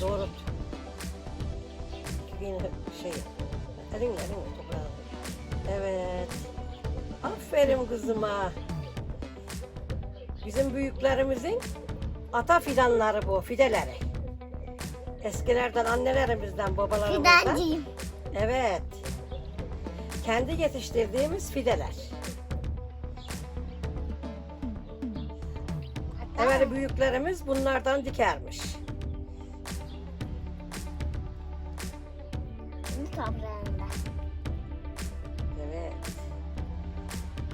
Doğrult. Yine şey. Elinle elinle toprağı. Evet. Aferin kızıma. Bizim büyüklerimizin ata fidanları bu, fideleri. Eskilerden annelerimizden, babalarımızdan. Fidancıyım. Evet. Kendi yetiştirdiğimiz fideler. Evvel büyüklerimiz bunlardan dikermiş. Şimdi toprağında. Evet.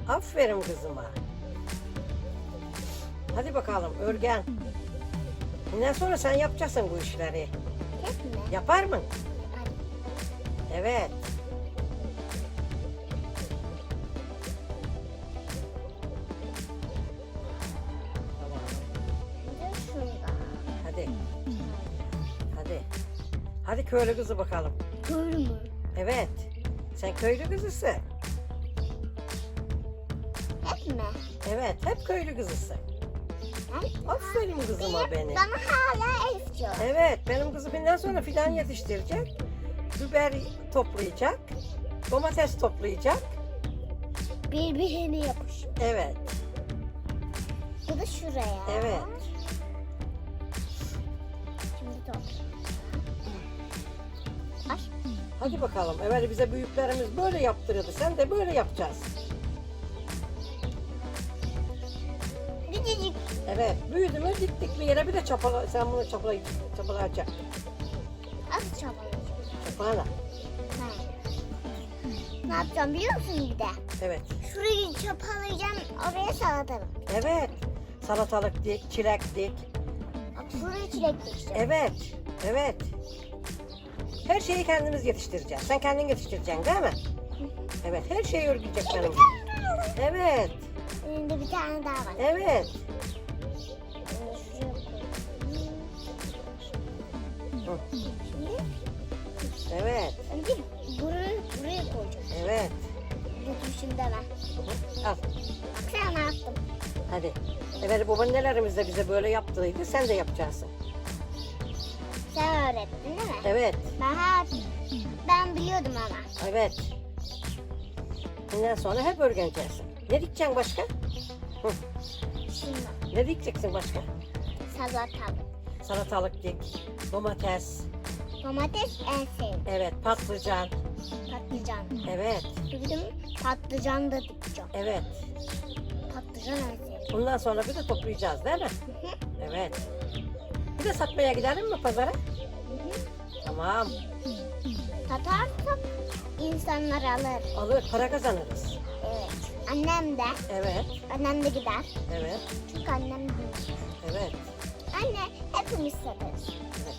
Aferin kızıma. Hadi bakalım örgen. Bundan sonra sen yapacaksın bu işleri. Tek mi? Yapar mı? Evet. Hadi. Hadi. Hadi köylü kızı bakalım. Kör mü? Evet. Sen köylü kızısın. Hep mi? Evet. Hep köylü kızısın. Ben, Aferin kızıma benim. Bana hala Elif diyor. Evet. Benim kızım bundan sonra fidan yetiştirecek. Biber toplayacak. Domates toplayacak. Birbirine yapış. Evet. Bu da şuraya. Evet. Hadi bakalım. Evvel bize büyüklerimiz böyle yaptırıyordu. Sen de böyle yapacağız. Küçücük. Evet. Büyüdü mü diktik bir yere bir de çapala, sen bunu çapala, çapalayacak. Az çabalayacağım. Çapala. Ha. Ne yapacağım biliyor musun bir de? Evet. Şurayı çapalayacağım, oraya salatalık. Evet. Salatalık dik, çilek dik. Bak şuraya çilek dikeceğim. Evet. Evet. Her şeyi kendimiz yetiştireceğiz. Sen kendin yetiştireceksin değil mi? Evet. Her şeyi örgülecek benim. Evet. Önünde bir tane daha var. Evet. Hı. Şimdi Evet. önce buraya, buraya koyacağım. Evet. Unutmuşum deme. Al. Bak sen ne yaptım? Hadi. Evet babaannelerimiz de bize böyle yaptıydı. Sen de yapacaksın. Sen öğrettin değil mi? Evet. Ben her, ben biliyordum ama. Evet. Bundan sonra hep öğreneceksin. Ne dikeceksin başka? Hı. Şimdi Ne dikeceksin başka? salatalık. Salatalık dik, domates, Domates en sevdiğim. evet patlıcan, Patlıcan. evet, Bildim patlıcan da dikeceğim. evet. Patlıcan en sevdiğim. Bundan sonra bir de toplayacağız değil mi? Hı hı. Evet. Bir de satmaya gidelim mi pazara? Tamam. Satarsak insanlar alır. Alır, para kazanırız. Evet. Annem de. Evet, Annem de gider. evet, Çünkü annem büyük. evet. Anne hepimiz satarız. evet.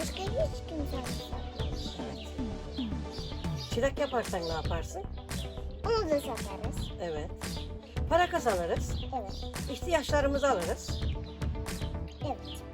Başka hiç kimse satmaz. Çilek yaparsan ne yaparsın? Onu da satarız. Evet. Para kazanırız. Evet. İhtiyaçlarımızı alırız. Evet.